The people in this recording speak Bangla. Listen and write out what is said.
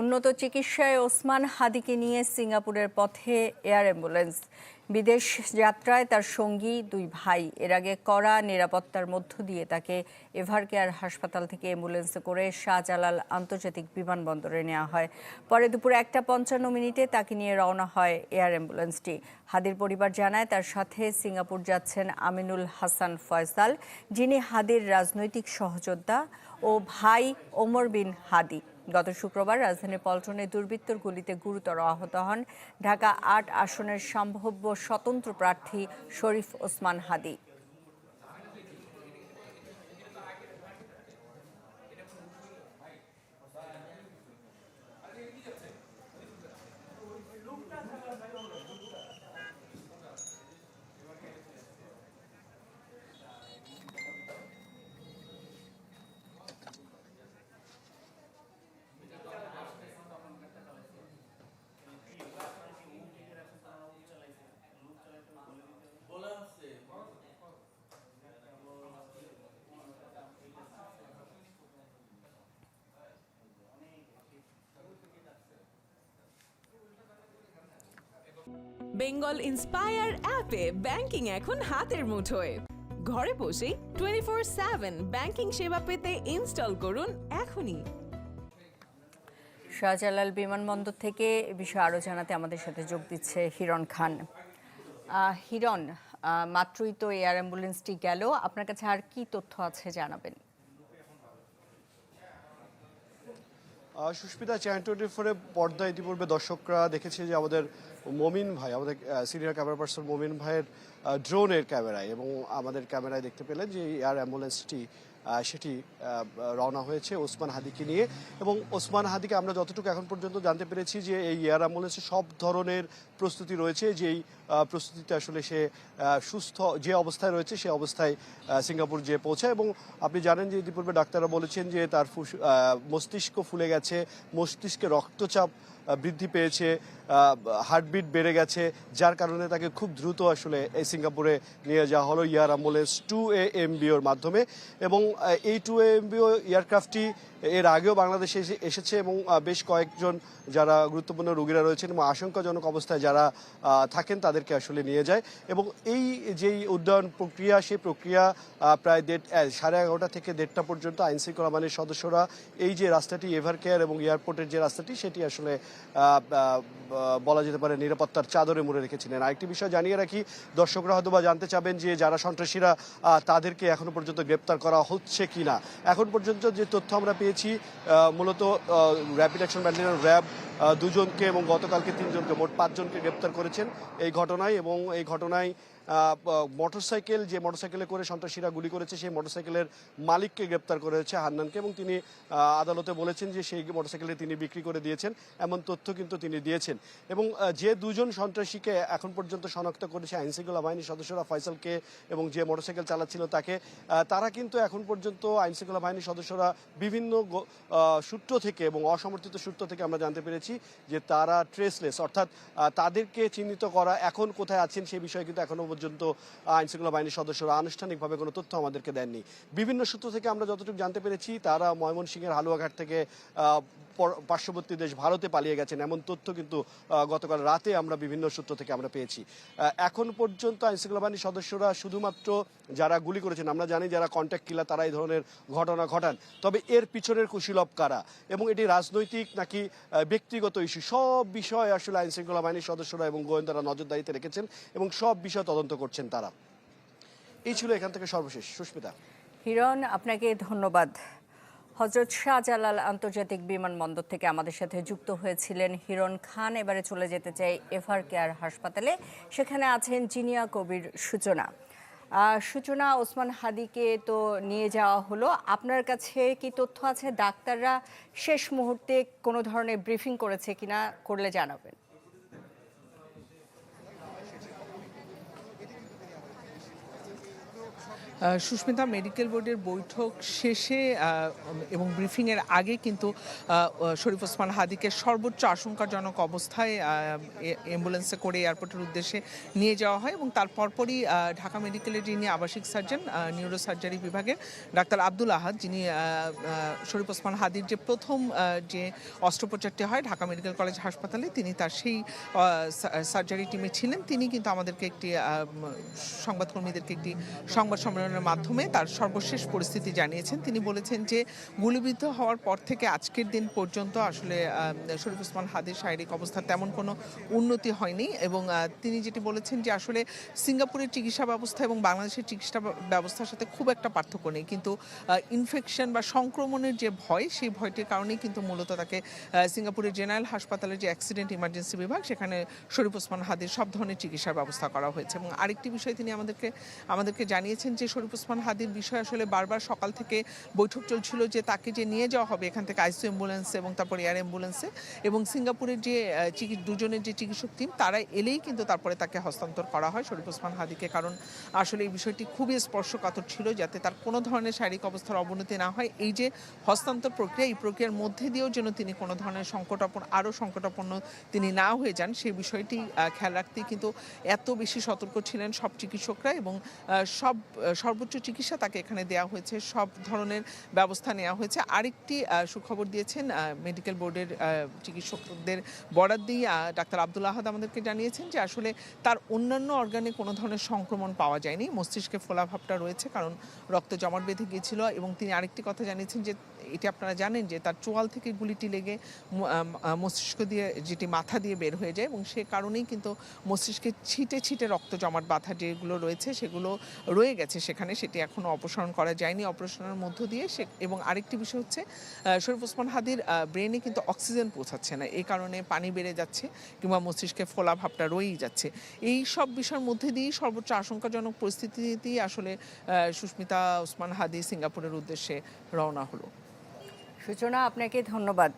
উন্নত চিকিৎসায় ওসমান হাদিকে নিয়ে সিঙ্গাপুরের পথে এয়ার অ্যাম্বুলেন্স। বিদেশ যাত্রায় তার সঙ্গী দুই ভাই। এর আগে কড়া নিরাপত্তার মধ্য দিয়ে তাকে এভারকেয়ার হাসপাতাল থেকে অ্যাম্বুলেন্সে করে শাহজালাল আন্তর্জাতিক বিমানবন্দরে নেওয়া হয়। পরে দুপুরে একটা পঞ্চান্ন মিনিটে তাকে নিয়ে রওনা হয় এয়ার অ্যাম্বুলেন্সটি। হাদির পরিবার জানায়, তার সাথে সিঙ্গাপুর যাচ্ছেন আমিনুল হাসান ফয়সাল, যিনি হাদির রাজনৈতিক সহযোদ্ধা, ও ভাই ওমর বিন হাদি। গত শুক্রবার রাজধানীর পল্টনে দুর্বৃত্তর গুলিতে গুরুতর আহত হন ঢাকা আট আসনের সম্ভাব্য স্বতন্ত্র প্রার্থী শরীফ ওসমান হাদি। বেঙ্গল ইন্সপায়ার অ্যাপে ব্যাংকিং এখন হাতের মুঠোয়। ঘরে বসেই টোয়েন্টি ফোর সেভেন ব্যাংকিং সেবা পেতে ইনস্টল করুন এখনই। শাহজালাল বিমানবন্দর থেকে এ বিষয়ে আরও জানাতে আমাদের সাথে যোগ দিচ্ছে হিরণ খান। হিরণ মাত্রই তো এয়ার অ্যাম্বুলেন্সটি গেল। আপনার কাছে আর কি তথ্য আছে জানাবেন? সুস্মিতা চ্যান টোয়েন্টি ফোরে পর্দা ইতিপূর্বে দর্শকরা দেখেছে যে আমাদের মমিন ভাই, আমাদের সিনিয়র ক্যামেরা পার্সন মমিন ভাইয়ের ড্রোনের ক্যামেরায় এবং আমাদের ক্যামেরায় দেখতে পেলেন যে এয়ার অ্যাম্বুলেন্সটি সেটি রওনা হয়েছে ওসমান হাদিকে নিয়ে। এবং ওসমান হাদিকে আমরা যতটুকু এখন পর্যন্ত জানতে পেরেছি যে এই এয়ার অ্যাম্বুলেন্সে সব ধরনের প্রস্তুতি রয়েছে, যেই প্রস্তুতিতে আসলে সে সুস্থ, যে অবস্থায় রয়েছে সে অবস্থায় সিঙ্গাপুর যে পৌঁছায়। এবং আপনি জানেন যে ইতিপূর্বে ডাক্তাররা বলেছেন যে তার মস্তিষ্ক ফুলে গেছে, মস্তিষ্কে রক্তচাপ বৃদ্ধি পেয়েছে হার্টবিট বেড়ে গেছে, যার কারণে তাকে খুব দ্রুত আসলে এই সিঙ্গাপুরে নিয়ে যাওয়া হলো এয়ার অ্যাম্বুলেন্স টু এ এমবিওর মাধ্যমে। এবং এই টু এ এমবিও এয়ারক্রাফটটি এর আগেও বাংলাদেশে এসে- এসেছে এবং বেশ কয়েকজন যারা গুরুত্বপূর্ণ রোগীরা রয়েছেন এবং আশঙ্কাজনক অবস্থায় যারা থাকেন তাদেরকে আসলে নিয়ে যায়। এবং এই যেই উড্ডয়ন প্রক্রিয়া, সেই প্রক্রিয়া প্রায় দেড় সাড়ে এগারোটা থেকে দেড়টা পর্যন্ত আইন শৃঙ্খলা বাহিনীর সদস্যরা এই যে রাস্তাটি এভার কেয়ার এবং এয়ারপোর্টের যে রাস্তাটি, সেটি আসলে বলা যেতে পারে নিরাপত্তার চাদরে মুড়ে রেখেছিলেন। আরেকটি বিষয় জানিয়ে রাখি, দর্শকরা হয়তো বা জানতে চাবেন যে যারা সন্ত্রাসীরা তাদেরকে এখনও পর্যন্ত গ্রেপ্তার করা হচ্ছে কি না এখন পর্যন্ত যে তথ্য আমরা পেয়েছি মূলত র্যাপিড অ্যাকশন ব্যাটালিয়ন র্যাব দুজনকে এবং গতকালকে তিনজনকে, মোট পাঁচজনকে গ্রেপ্তার করেছেন এই ঘটনায় এবং এই ঘটনায় মোটরসাইকেল, যে মোটরসাইকেলে করে সন্ত্রাসীরা গুলি করেছে, সেই মোটরসাইকেলের মালিককে গ্রেপ্তার করেছে হান্নানকে এবং তিনি আদালতে বলেছেন যে সেই মোটরসাইকেলে তিনি বিক্রি করে দিয়েছেন। এমন তথ্য কিন্তু তিনি দিয়েছেন। এবং যে দুজন সন্ত্রাসীকে এখন পর্যন্ত শনাক্ত করেছে আইনশৃঙ্খলা বাহিনীর সদস্যরা ফয়সালকে এবং যে মোটরসাইকেল চালাচ্ছিল তাকে তারা কিন্তু এখন পর্যন্ত আইনশৃঙ্খলা বাহিনীর সদস্যরা বিভিন্ন সূত্র থেকে এবং অসমর্থিত সূত্র থেকে আমরা জানতে পেরেছি যে তারা ট্রেসলেস, অর্থাৎ তাদেরকে চিহ্নিত করা এখন কোথায় আছেন সেই বিষয়ে কিন্তু এখনও পর্যন্ত আইনশৃঙ্খলা বাহিনীর সদস্যরা আনুষ্ঠানিকভাবে কোনো তথ্য আমাদেরকে দেননি। বিভিন্ন সূত্র থেকে আমরা যতটুকু জানতে পেরেছি, তারা ময়মনসিংহের হালুয়াঘাট থেকে পার্শ্ববর্তী দেশ ভারতে পালিয়ে গেছেন, এমন তথ্য কিন্তু গতকাল রাতে আমরা বিভিন্ন সূত্র থেকে আমরা পেয়েছি। এখন পর্যন্ত আইনশৃঙ্খলা বাহিনীর সদস্যরা শুধুমাত্র যারা গুলি করেছেন, আমরা জানি যারা কন্ট্যাক্ট কিলা তারা এই ধরনের ঘটনা ঘটান, তবে এর পিছনের কুশীলব কারা? এবং এটি রাজনৈতিক নাকি ব্যক্তিগত ইস্যু সব বিষয় আসলে আইনশৃঙ্খলা বাহিনীর সদস্যরা এবং গোয়েন্দারা নজরদারিতে রেখেছেন এবং সব বিষয় তদন্ত করছেন তারা। এই ছিল এখান থেকে সর্বশেষ। সুস্মিতা। হিরণ, আপনাকে ধন্যবাদ। হজরত শাহজালাল আন্তর্জাতিক বিমানবন্দর থেকে আমাদের সাথে যুক্ত হয়েছিলেন হিরণ খান। এবারে চলে যেতে চাই এভার কেয়ার হাসপাতালে। সেখানে আছেন জিনিয়া কবির সূচনা। সূচনা, ওসমান হাদিকে তো নিয়ে যাওয়া হলো। আপনার কাছে কি তথ্য আছে? ডাক্তাররা শেষ মুহূর্তে কোনো ধরনের ব্রিফিং করেছে কিনা করলে জানাবেন। সুস্মিতা মেডিকেল বোর্ডের বৈঠক শেষে এবং ব্রিফিংয়ের আগে কিন্তু শরীফ ওসমান হাদিকে সর্বোচ্চ আশঙ্কাজনক অবস্থায় অ্যাম্বুলেন্সে করে এয়ারপোর্টের উদ্দেশ্যে নিয়ে যাওয়া হয় এবং তার পরপরই ঢাকা মেডিকেলের যিনি আবাসিক সার্জন নিউরো সার্জারি বিভাগের ডাক্তার আব্দুল আহাদ, যিনি শরীফ ওসমান হাদির যে প্রথম যে অস্ত্রোপচারটি হয় ঢাকা মেডিকেল কলেজ হাসপাতালে, তিনি তার সেই সার্জারি টিমে ছিলেন। তিনি কিন্তু আমাদেরকে একটি সংবাদকর্মীদেরকে একটি সংবাদ সম্মেলনের মাধ্যমে তার সর্বশেষ পরিস্থিতি জানিয়েছেন। তিনি বলেছেন যে, গুলিবিদ্ধ হওয়ার পর থেকে আজকের দিন পর্যন্ত আসলে শরীফ ওসমান হাদির শারীরিক অবস্থা তেমন কোনো উন্নতি হয়নি এবং তিনি যেটি বলেছেন যে, আসলে সিঙ্গাপুরের চিকিৎসা ব্যবস্থা এবং বাংলাদেশের চিকিৎসা ব্যবস্থার সাথে খুব একটা পার্থক্য নেই। কিন্তু ইনফেকশন বা সংক্রমণের যে ভয়, সেই ভয়টির কারণেই কিন্তু মূলত তাকে সিঙ্গাপুরের জেনারেল হাসপাতালের যে অ্যাক্সিডেন্ট ইমার্জেন্সি বিভাগ, সেখানে শরীফ ওসমান হাদির সব ধরনের চিকিৎসার ব্যবস্থা করা হয়েছে। এবং আরেকটি বিষয় তিনি আমাদেরকে আমাদেরকে জানিয়েছেন যে শরীফ ওসমান হাদির বিষয়ে আসলে বারবার সকাল থেকে বৈঠক চলছিল যে তাকে যে নিয়ে যাওয়া হবে, এখান থেকে আইসিউ অ্যাম্বুলেন্সে এবং তারপর এয়ার অ্যাম্বুলেন্সে এবং সিঙ্গাপুরের যে দুজনের যে চিকিৎসক টিম তারা এলেই কিন্তু তারপরে তাকে হস্তান্তর করা হয় শরীফ ওসমান হাদিকে। কারণ আসলে এই বিষয়টি খুবই স্পর্শকাতর ছিল যাতে তার কোনো ধরনের শারীরিক অবস্থার অবনতি না হয়। এই যে হস্তান্তর প্রক্রিয়া, এই প্রক্রিয়ার মধ্যে দিয়েও যেন তিনি কোনো ধরনের সংকটাপন্ন, আরও সংকটাপন্ন তিনি না হয়ে যান সেই বিষয়টি খেয়াল রাখতেই কিন্তু এত বেশি সতর্ক ছিলেন সব চিকিৎসকরা এবং সব সর্বোচ্চ চিকিৎসা তাকে এখানে দেওয়া হয়েছে। সব ধরনের ব্যবস্থা নেওয়া হয়েছে। আরেকটি সুখবর দিয়েছেন মেডিকেল বোর্ডের চিকিৎসকদের বরাদ দিয়ে ডাক্তার আব্দুল আহাদ আমাদেরকে জানিয়েছেন যে আসলে তার অন্যান্য অর্গানে কোনো ধরনের সংক্রমণ পাওয়া যায়নি। মস্তিষ্কে ফোলাভাবটা রয়েছে কারণ রক্ত জমাট বেঁধে গিয়েছিল এবং তিনি আরেকটি কথা জানিয়েছেন যে এটি আপনারা জানেন যে তার চোয়াল থেকে গুলিটি লেগে মস্তিষ্ক দিয়ে যেটি মাথা দিয়ে বের হয়ে যায় এবং সে কারণেই কিন্তু মস্তিষ্কে ছিটে ছিটে রক্ত জমাট বাঁধা যেগুলো রয়েছে সেগুলো রয়ে গেছে সেখানে, সেটি এখনও অপসারণ করা যায়নি অপারেশনের মধ্য দিয়ে সে, এবং আরেকটি বিষয় হচ্ছে শরীফ ওসমান হাদির ব্রেনে কিন্তু অক্সিজেন পৌঁছাচ্ছে না, এই কারণে পানি বেড়ে যাচ্ছে কিংবা মস্তিষ্কে ফোলা ভাবটা রয়েই যাচ্ছে। এই সব বিষয়ের মধ্যে দিয়েই সর্বোচ্চ আশঙ্কাজনক পরিস্থিতিতেই আসলে সুস্মিতা ওসমান হাদি সিঙ্গাপুরের উদ্দেশ্যে রওনা হলো। সূচনা আপনাকে ধন্যবাদ।